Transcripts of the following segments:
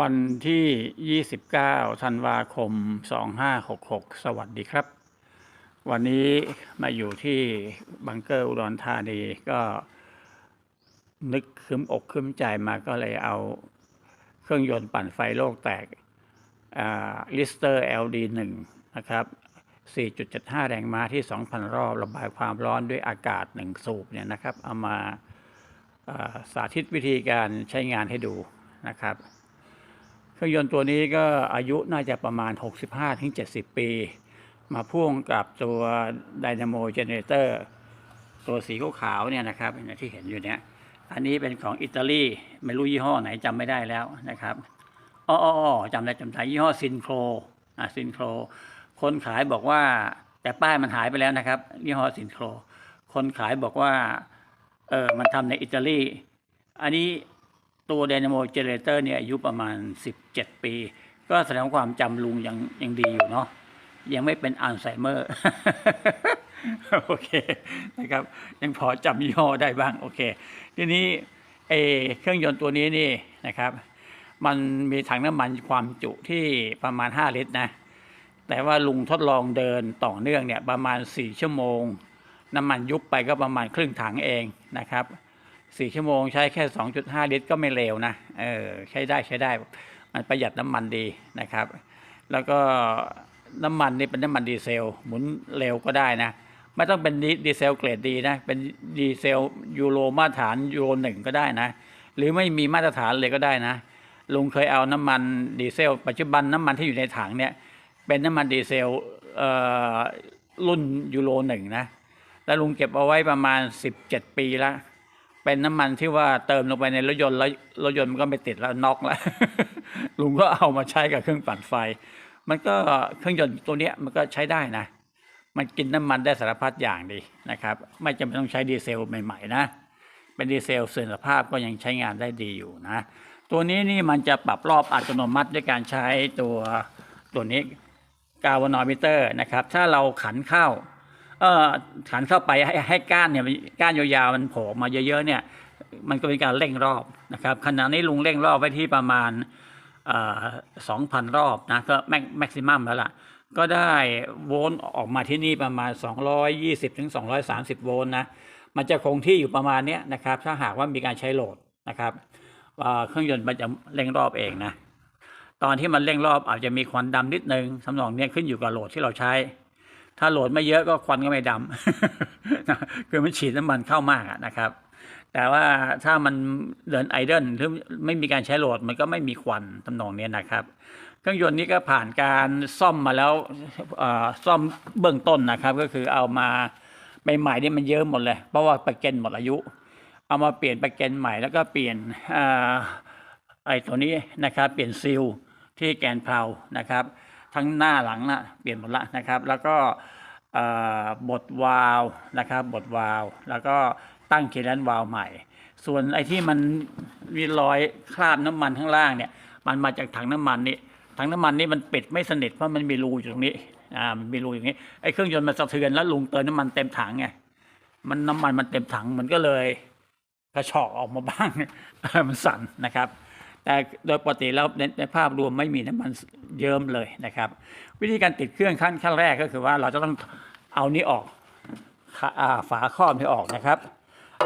วันที่ 29 ธันวาคม 2566 สวัสดีครับ วันนี้มาอยู่ที่บังเกอร์อุดรธานีก็นึกคืมอกคืมใจมาก็เลยเอาเครื่องยนต์ปั่นไฟโลกแตกลิสเตอร์ LD1 นะครับ 4.75 แรงม้าที่ 2,000 รอบ ระบายความร้อนด้วยอากาศหนึ่งสูบเนี่ยนะครับ เอามาาสาธิตวิธีการใช้งานให้ดูนะครับ รื่องยนต์ตัวนี้ก็อายุน่าจะประมาณ 65-70 ปี มาพ่วงกับตัว Dynamo Generator ตัวสีขาวๆเนี่ยนะครับเนี่ยที่เห็นอยู่เนี่ยอันนี้เป็นของอิตาลีไม่รู้ยี่ห้อไหนจำไม่ได้แล้วนะครับอ้อออจำได้จำได้ยี่ห้อซินโครอะซินโครคนขายบอกว่าแต่ป้ายมันหายไปแล้วนะครับยี่ห้อซินโครคนขายบอกว่าเออมันทำในอิตาลี อันนี้ ตัว Dynamo Generator เนี่ยอายุประมาณ 17 ปี ก็แสดงความจำลุงยังยังดีอยู่เนาะยังไม่เป็นอัลไซเมอร์ โอเคนะครับ ยังพอจำยี่ห้อได้บ้าง โอเค ทีนี้เอเครื่องยนต์ตัวนี้นี่นะครับ มันมีถังน้ำมันความจุที่ประมาณ 5 ลิตรนะ แต่ว่าลุงทดลองเดินต่อเนื่องเนี่ยประมาณ 4 ชั่วโมง น้ำมันยุบไปก็ประมาณครึ่งถังเองนะครับ 4ชั่วโมงใช้แค่ 2.5 ลิตรก็ไม่เลวนะ เออใช้ได้ใช้ได้ มันประหยัดน้ำมันดีนะครับ แล้วก็น้ำมันนี่เป็นน้ำมันดีเซล หมุนเร็วก็ได้นะ ไม่ต้องเป็นดีดีเซลเกรดดีนะ เป็นดีเซลยูโรมาตรฐานยูโรหนึ่งก็ได้นะ หรือไม่มีมาตรฐานเลยก็ได้นะ ลุงเคยเอาน้ำมันดีเซล ปัจจุบันน้ำมันที่อยู่ในถังเนี่ยเป็นน้ำมันดีเซลเอ่อรุ่นยูโรหนึ่งนะ แล้วลุงเก็บเอาไว้ประมาณ 17 ปีแล้ว เป็นน้ำมันที่ว่าเติมลงไปในรถยนต์แล้วรถยนต์มันก็ไม่ติดแล้วน็อกแล้วลุงก็เอามาใช้กับเครื่องปั่นไฟ มันก็เครื่องยนต์ตัวเนี้ยมันก็ใช้ได้นะ มันกินน้ำมันได้สารพัดอย่างดีนะครับ ไม่จำเป็นต้องใช้ดีเซลใหม่ๆนะ เป็นดีเซลเสื่อมสภาพก็ยังใช้งานได้ดีอยู่นะ ตัวนี้นี่มันจะปรับรอบอัตโนมัติด้วยการใช้ตัวตัวนี้กาวานอมิเตอร์นะครับ ถ้าเราขันเข้า เอ่อขันเข้าไปให้ให้ก้านเนี่ยก้านยาวๆมันโผล่มาเยอะๆเนี่ย มันก็เป็นการเร่งรอบนะครับขณะนี้ลุงเร่งรอบไว้ที่ประมาณสองพันรอบนะก็แม็กแม็กซิมัมแล้วล่ะ ก็ได้โวลต์ออกมาที่นี่ประมาณ 220ถึง230 โวลต์นะมันจะคงที่อยู่ประมาณเนี้ยนะครับ ถ้าหากว่ามีการใช้โหลดนะครับเอ่อเครื่องยนต์มันจะเร่งรอบเองนะตอนที่มันเร่งรอบอาจจะมีควันดำนิดนึงสำนองเนี้ยขึ้นอยู่กับโหลดที่เราใช้ ถ้าโหลดไม่เยอะก็ควันก็ไม่ดำคือมันฉีดน้ำมันเข้ามากนะครับ แต่ว่าถ้ามันเดินไอเดิลหรือไม่มีการใช้โหลดมันก็ไม่มีควันทำนองนี้นะครับ เครื่องยนต์นี้ก็ผ่านการซ่อมมาแล้วซ่อมเบื้องต้นนะครับ ก็คือเอามาใหม่ๆนี่มันเยอะหมดเลย เพราะว่าประกันหมดอายุ เอามาเปลี่ยนประกันใหม่แล้วก็เปลี่ยนอไอตัวนี้นะครับ เปลี่ยนซีลที่แกนเพลานะครับ ทั้งหน้าหลังนะเปลี่ยนหมดละนะครับ แล้วก็บดวาลนะครับบดวาลแล้วก็ตั้งเคเลนวาลใหม่ ส่วนไอ้ที่มันมีรอยคราบน้ำมันข้างล่างเนี่ย มันมาจากถังน้ำมันนี่ถังน้ำมันนี่มันปิดไม่สนิทเพราะมันมีรูอยู่ตรงนี้อ่ามันมีรูอย่างนี้ไอ้เครื่องยนต์มันสะเทือนแล้วลุงเติมน้ำมันเต็มถังไงมันน้ำมันมันเต็มถังมันก็เลยกระชอกออกมาบ้างมันสั่นนะครับ แต่โดยปกติแล้วในภาพรวมไม่มีน้ำมันเยิ้มเลยนะครับ วิธีการติดเครื่องขั้นขั้นแรกก็คือว่าเราจะต้องเอานี้ออกฝาครอบนี้ออกนะครับ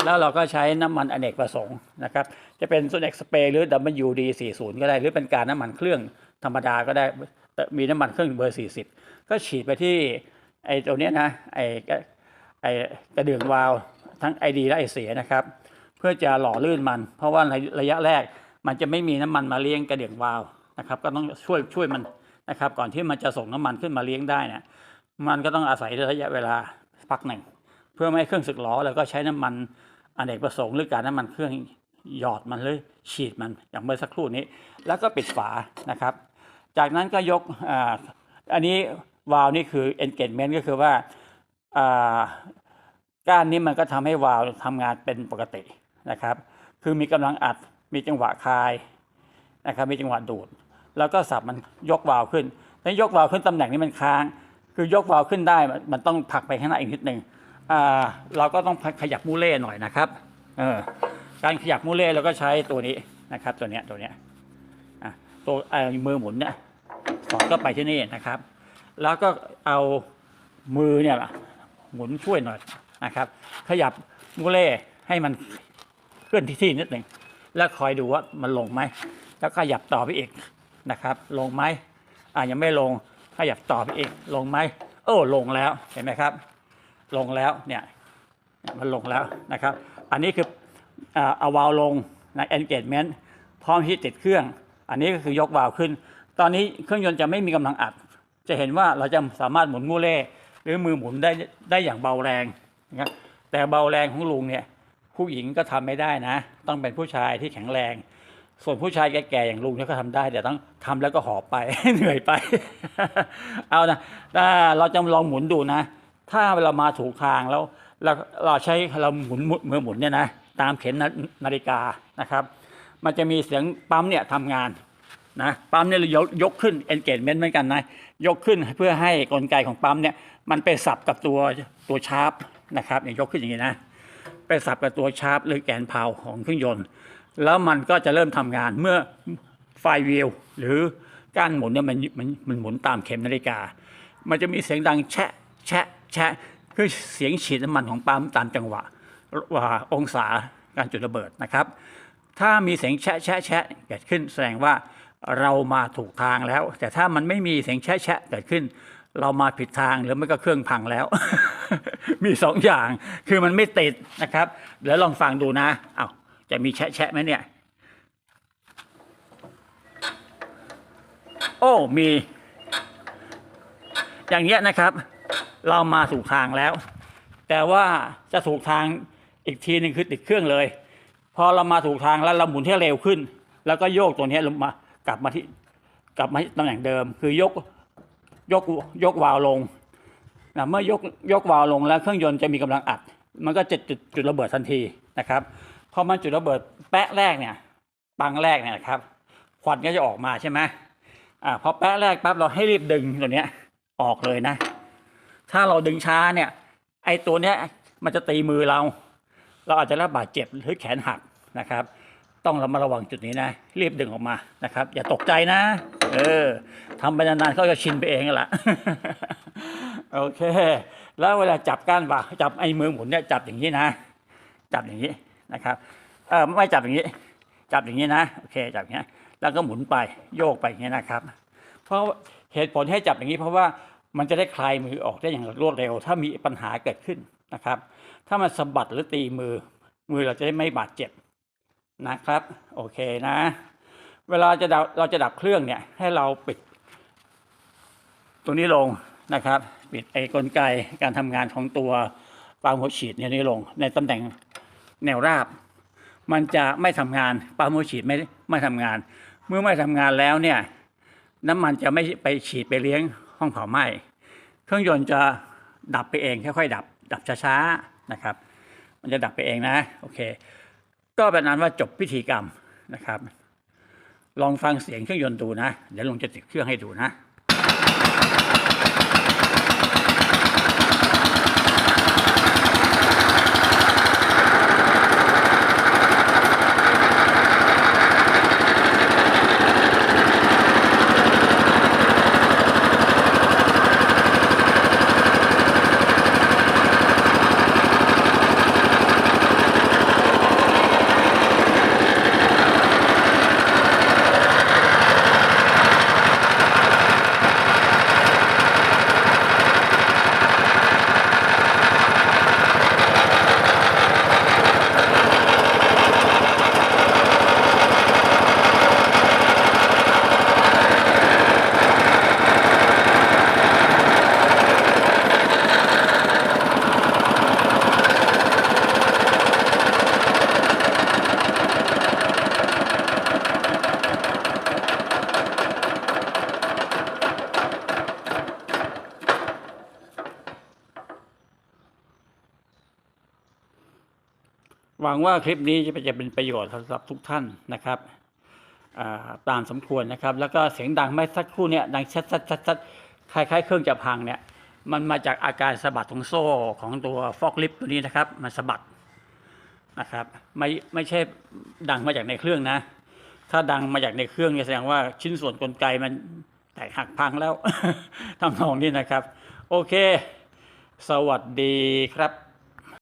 แล้วเราก็ใช้น้ำมันอเนกประสงค์นะครับ จะเป็นโซเน็กสเปรย์หรือ WD 40 ก็ได้ หรือเป็นการน้ำมันเครื่องธรรมดาก็ได้แต่มีน้ำมันเครื่องเบอร์ 40 ก็ฉีดไปที่ไอ้ตัวนี้นะไอ้ไอ้กระเดื่องวาล์วทั้งไอดีและไอเสียนะครับ เพื่อจะหล่อลื่นมัน เพราะว่าในระยะแรก มันจะไม่มีน้ำมันมาเลี้ยงกระเดื่องวาล์วนะครับก็ต้องช่วยช่วยมันนะครับ ก่อนที่มันจะส่งน้ำมันขึ้นมาเลี้ยงได้เนี่ยมันก็ต้องอาศัยระยะเวลาพักหนึ่ง เพื่อไม่ให้เครื่องสึกหรอแล้วก็ใช้น้ำมันอเนกประสงค์หรือการน้ำมันเครื่องหยอดมันเลยฉีดมันอย่างเมื่อสักครู่นี้ แล้วก็ปิดฝานะครับ จากนั้นก็ยกอ,อันนี้วาล์วนี่คือ engagement ก็คือว่าก้านนี้มันก็ทำให้วาล์วทำงานเป็นปกตินะครับ คือมีกำลังอัด มีจังหวะคลายนะครับมีจังหวะดูด แล้วก็สับมันยกวาลวขึ้นถ้ายกวาลวขึ้นตำแหน่งนี้มันค้าง คือยกวาลวขึ้นได้มันต้องผลักไปข้างหน้าอีกนิดหนึ่งเราก็ต้องขยับมูเล่หน่อยนะครับเออการขยับมูเล่เราก็ใช้ตัวนี้นะครับ ตัวเนี้ยตัวเนี้ยตัวมือหมุนเนี่ยสอดก็ไปที่นี่นะครับ แล้วก็เอามือเนี่ยหมุนช่วยหน่อยนะครับ ขยับมูเล่ให้มันเคลื่อนที่ที่นิดหนึ่ง แล้วคอยดูว่ามันลงไหม แล้วขยับต่อไปอีกนะครับ ลงไหมอ่ายังไม่ลงขยับต่อไปอีก ลงไหมโอ้ลงแล้วเห็นไหมครับ ลงแล้วเนี่ยมันลงแล้วนะครับ อันนี้คืออ่าเอาวาล์วลงใน engagement พร้อมที่ติดเครื่อง อันนี้ก็คือยกวาล์วขึ้น ตอนนี้เครื่องยนต์จะไม่มีกำลังอัด จะเห็นว่าเราจะสามารถหมุนมูเล่หรือมือหมุนได้ได้อย่างเบาแรงนะครับแต่เบาแรงของลุงเนี่ย ผู้หญิงก็ทำไม่ได้นะ ต้องเป็นผู้ชายที่แข็งแรง ส่วนผู้ชายแก่ๆอย่างลุงเนี่ยก็ทำได้แต่ต้องทำแล้วก็หอบไปเหนื่อยไป เอานะถ้าเราจะลองหมุนดูนะ ถ้าเรามาถูกทางแล้วเราเราใช้เราหมุนมือหมุนเนี่ยนะตามเข็มนานาฬิกานะครับ มันจะมีเสียงปั๊มเนี่ยทำงานนะปั๊มเนี่ยเรายกยกขึ้น engagement เหมือนกันนะยกขึ้นเพื่อให้กลไกของปั๊มเนี่ยมันไปสับกับตัวตัวชาร์ปนะครับเนี่ยยกขึ้นอย่างนี้นะ ไปสับกับตัวชาร์ปหรือแกนเพาของเครื่องยนต์ แล้วมันก็จะเริ่มทำงานเมื่อไฟวีลหรือก้านหมุนเนี่ยมันมันมันหมุนตามเข็มนาฬิกา มันจะมีเสียงดังแชะแชะแชะคือเสียงฉีดน้ำมันของปั๊มตามจังหวะว่าองศาการจุดระเบิดนะครับ ถ้ามีเสียงแชะแชะแชะเกิดขึ้นแสดงว่าเรามาถูกทางแล้ว แต่ถ้ามันไม่มีเสียงแชะแชะเกิดขึ้น เรามาผิดทางหรือไม่ก็เครื่องพังแล้ว มีสองอย่างคือมันไม่ติดนะครับเดี๋ยวลองฟังดูนะเอา้าจะมีแชะแชะไหมเนี่ย โอ้มี อย่างเงี้ยนะครับ เรามาถูกทางแล้ว แต่ว่าจะถูกทางอีกทีหนึ่งคือติดเครื่องเลย พอเรามาถูกทางแล้วเราหมุนให้เร็วขึ้น แล้วก็โยกตัวนี้ลงมากลับมาที่กลับมาตำแหน่งเดิม คือยก ยกยกวาล์วลงนะเมื่อยกยกวาล์วลงแล้วเครื่องยนต์จะมีกำลังอัด มันก็จะจุดจุดระเบิดทันทีนะครับพอมันจุดระเบิดแป๊ะแรกเนี่ยปังแรกเนี่ยนะครับควันก็จะออกมาใช่ไหมอ่าพอแป๊ะแรกปั๊บเราให้รีบดึงตัวเนี้ยออกเลยนะ ถ้าเราดึงช้าเนี่ยไอ้ตัวเนี้ยมันจะตีมือเรา เราอาจจะรับบาดเจ็บหรือแขนหักนะครับ ต้องระมัดระวังจุดนี้นะรีบดึงออกมานะครับ อย่าตกใจนะ เออทำไปนานๆเขาจะชินไปเองแหละโอเค แล้วเวลาจับก้านบ่าจับไอ้มือหมุนเนี่ยจับอย่างนี้นะ จับอย่างนี้นะครับเออไม่จับอย่างนี้ จับอย่างนี้นะโอเคจับอย่างนี้แล้วก็หมุนไปโยกไปอย่างนี้นะครับ เพราะเหตุผลให้จับอย่างนี้ เพราะว่ามันจะได้คลายมือออกได้อย่างรวดเร็ว ถ้ามีปัญหาเกิดขึ้นนะครับ ถ้ามันสะบัดหรือตีมือ มือเราจะได้ไม่บาดเจ็บ นะครับ โอเคนะ เวลาจะดับเราจะดับเครื่องเนี่ย ให้เราปิด ตัวนี้ลงนะครับ ปิดไอ้กลไกการทำงานของตัวปั๊มหัวฉีดเนี่ยนี้ลง ในตำแหน่งแนวราบ มันจะไม่ทำงานปั๊มหัวฉีดไม่ไม่ทำงาน เมื่อไม่ทำงานแล้วเนี่ยน้ำมันจะไม่ไปฉีดไปเลี้ยงห้องเผาไหม้เครื่องยนต์จะดับไปเองค่อยๆดับ ดับช้าๆนะครับ มันจะดับไปเองนะ โอเค ก็เป็นนั้นว่าจบพิธีกรรมนะครับ ลองฟังเสียงเครื่องยนต์ดูนะ เดี๋ยวลุงจะติดเครื่องให้ดูนะ หวังว่าคลิปนี้จะเป็นประโยชน์สำหรับทุกท่านนะครับตามสมควรนะครับ แล้วก็เสียงดังไม่สักครู่เนี่ยดังชัดชัดชัดชัดคล้ายๆ เครื่องจะพังเนี่ยมันมาจากอาการสะบัดของโซ่ของตัวฟอกลิฟต์ตัวนี้นะครับมันสะบัดนะครับไม่ไม่ใช่ดังมาจากในเครื่องนะ ถ้าดังมาจากในเครื่องเนี่ยแสดงว่าชิ้นส่วนกลไกมันแตกหักพังแล้วทำนองนี้นะครับ โอเค สวัสดีครับ